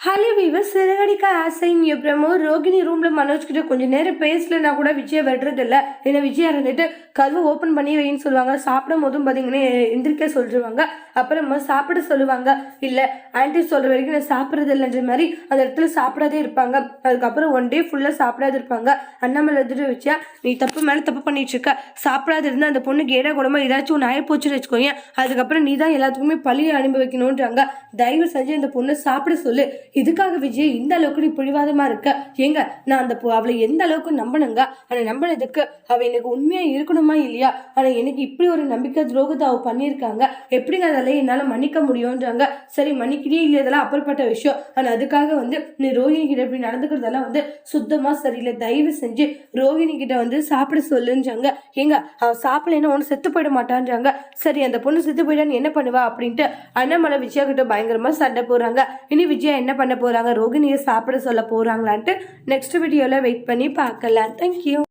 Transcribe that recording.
Hello viewer Siragadikka ஆசை அப்புறமோ ரோகிணி ரூம்ல மனோஜ் கிட்ட கொஞ்சம் நேரம் பேசலன்னா கூட விஜய விடுறது இல்ல ஏன்னா விஜயா இருந்துட்டு கதவு ஓப்பன் பண்ணி வைன்னு சொல்லுவாங்க. சாப்பிடும் போதும் பார்த்தீங்கன்னா எந்திரிக்க சொல்லிடுவாங்க அப்புறமா சாப்பிட சொல்லுவாங்க. இல்லை ஆன்டி சொல்ற வரைக்கும் நான் சாப்பிட்றது இல்லைன்ற மாதிரி அந்த இடத்துல சாப்பிடாதே இருப்பாங்க. அதுக்கப்புறம் ஒன் டே ஃபுல்லாக சாப்பிடாது இருப்பாங்க. அண்ணாமலை வந்துட்டு வச்சா நீ தப்பு மேலே தப்பு பண்ணிட்டு இருக்க. சாப்பிடாது இருந்தால் அந்த பொண்ணுக்கு ஏடா கூடமா ஏதாச்சும் ஒன்று ஆயிப்போச்சுன்னு வச்சுக்கோங்க அதுக்கப்புறம் நீ தான் எல்லாத்துக்குமே பழியை அனுபவிக்கணுன்றாங்க தயவு செஞ்சு அந்த பொண்ணை சாப்பிட சொல்லு. இதுக்காக விஜய் இந்த அளவுக்கு நீ பிடிவாதமா இருக்க? ஏங்க நான் அந்த பொ- அவளை எந்த அளவுக்கு நம்பணுங்க? ஆனா நம்பினதுக்கு அவ எனக்கு உண்மையா இருக்கணுமா இல்லையா? ஆனா எனக்கு இப்படி ஒரு நம்பிக்கை துரோகத்தை அவ பண்ணியிருக்காங்க. எப்படிங்க அதெல்லாம் என்னால மன்னிக்க முடியும்ன்றாங்க. சரி மன்னிக்கிறே இல்லை இதெல்லாம் அப்புறப்பட்ட விஷயம். ஆனா அதுக்காக வந்து நீ ரோஹிணி கிட்ட இப்படி நடந்துக்கிறதெல்லாம் வந்து சுத்தமா சரியில்லை. தயவு செஞ்சு ரோஹிணி கிட்ட வந்து சாப்பிட சொல்லுன்றாங்க. ஏங்க அவ சாப்பிடலைன்னா ஒன்று செத்து போயிட மாட்டான்றாங்க. சரி அந்த பொண்ணு செத்து போயிட்டா என்ன பண்ணுவா அப்படின்ட்டு அண்ணாமலை விஜயா கிட்ட பயங்கரமா சண்டை போடுறாங்க. இனி விஜயா என்ன பண்ண போறாங்க ரோகிணியை சாப்பிட சொல்ல போகிறாங்களான்ட்டு நெக்ஸ்ட் வீடியோவில் வெயிட் பண்ணி பார்க்கலாம். தேங்க்யூ